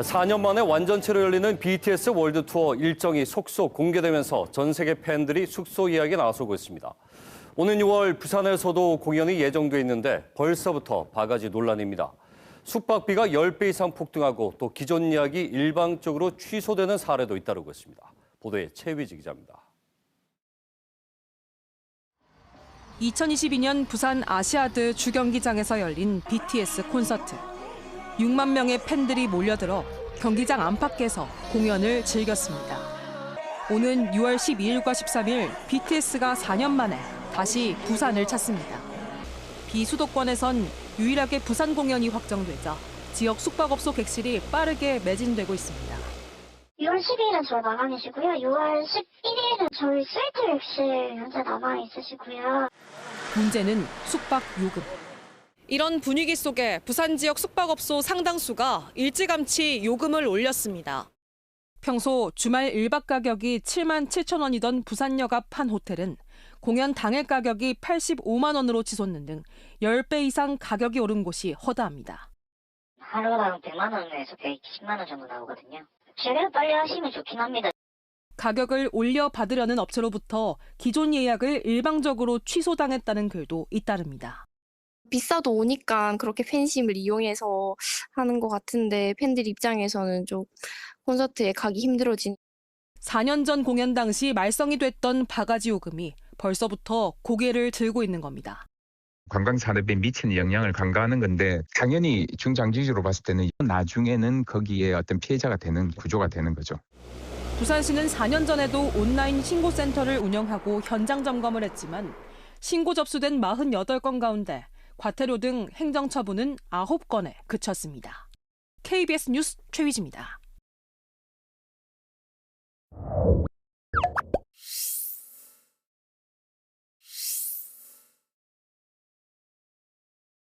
4년 만에 완전체로 열리는 BTS 월드 투어 일정이 속속 공개되면서 전 세계 팬들이 숙소 예약에 나서고 있습니다. 오는 6월 부산에서도 공연이 예정돼 있는데 벌써부터 바가지 논란입니다. 숙박비가 10배 이상 폭등하고 또 기존 예약이 일방적으로 취소되는 사례도 잇따르고 있습니다. 보도에 최위지 기자입니다. 2022년 부산 아시아드 주경기장에서 열린 BTS 콘서트. 6만 명의 팬들이 몰려들어 경기장 안팎에서 공연을 즐겼습니다. 오는 6월 12일과 13일 BTS가 4년 만에 다시 부산을 찾습니다. 비수도권에선 유일하게 부산 공연이 확정되자 지역 숙박업소 객실이 빠르게 매진되고 있습니다. 6월 12일은 저 나가 계시고요. 6월 11일은 저희 스위트 객실 현재 남아 있으시고요. 문제는 숙박 요금. 이런 분위기 속에 부산 지역 숙박업소 상당수가 일찌감치 요금을 올렸습니다. 평소 주말 1박 가격이 7만 7천 원이던 부산역 앞 한 호텔은 공연 당일 가격이 85만 원으로 치솟는 등 10배 이상 가격이 오른 곳이 허다합니다. 하루당 100만 원에서 110만 원 정도 나오거든요. 최대한 빨리 하시면 좋긴 합니다. 가격을 올려 받으려는 업체로부터 기존 예약을 일방적으로 취소당했다는 글도 잇따릅니다. 비싸도 오니까 그렇게 팬심을 이용해서 하는 것 같은데 팬들 입장에서는 좀 콘서트에 가기 힘들어진 4년 전 공연 당시 말썽이 됐던 바가지 요금이 벌써부터 고개를 들고 있는 겁니다. 관광 산업에 미치는 영향을 간과하는 건데 당연히 중장기적으로 봤을 때는 나중에는 거기에 어떤 피해자가 되는 구조가 되는 거죠. 부산시는 4년 전에도 온라인 신고센터를 운영하고 현장 점검을 했지만 신고 접수된 48건 가운데 과태료 등 행정처분은 9건에 그쳤습니다. KBS 뉴스 최위지입니다.